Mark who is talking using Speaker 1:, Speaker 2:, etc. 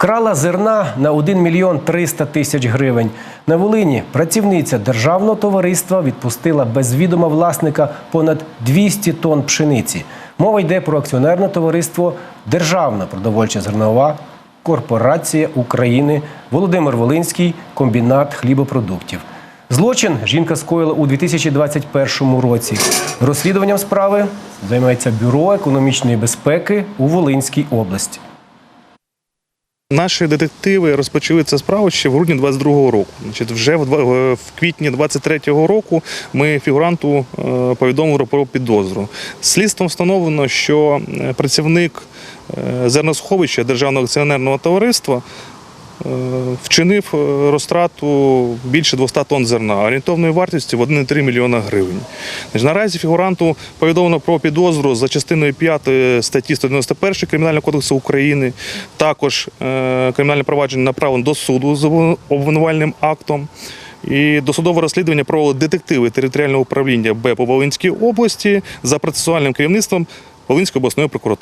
Speaker 1: Вкрала зерна на 1 мільйон 300 тисяч гривень. На Волині працівниця державного товариства відпустила без відома власника понад 200 тонн пшениці. Мова йде про акціонерне товариство Державна продовольча зернова корпорація України Володимир Волинський комбінат хлібопродуктів. Злочин жінка скоїла у 2021 році. Розслідуванням справи займається бюро економічної безпеки у Волинській області.
Speaker 2: Наші детективи розпочали цю справу ще в грудні 22-го року. Значить, вже в в квітні 23-го року ми фігуранту е, повідомили про підозру. Слідством встановлено, що е, працівник е, зерносховища Державного акціонерного товариства е, вчинив е, розтрату більше 200 тонн зерна, орієнтовної вартості в 1,3 мільйона гривень. Наразі фігуранту повідомлено про підозру за частиною 5 статті 191 Кримінального кодексу України. Також е, кримінальне провадження направлено до суду з обвинувальним актом. І досудове розслідування провели детективи територіального управління Б Волинській області за процесуальним керівництвом Волинської обласної прокуратури.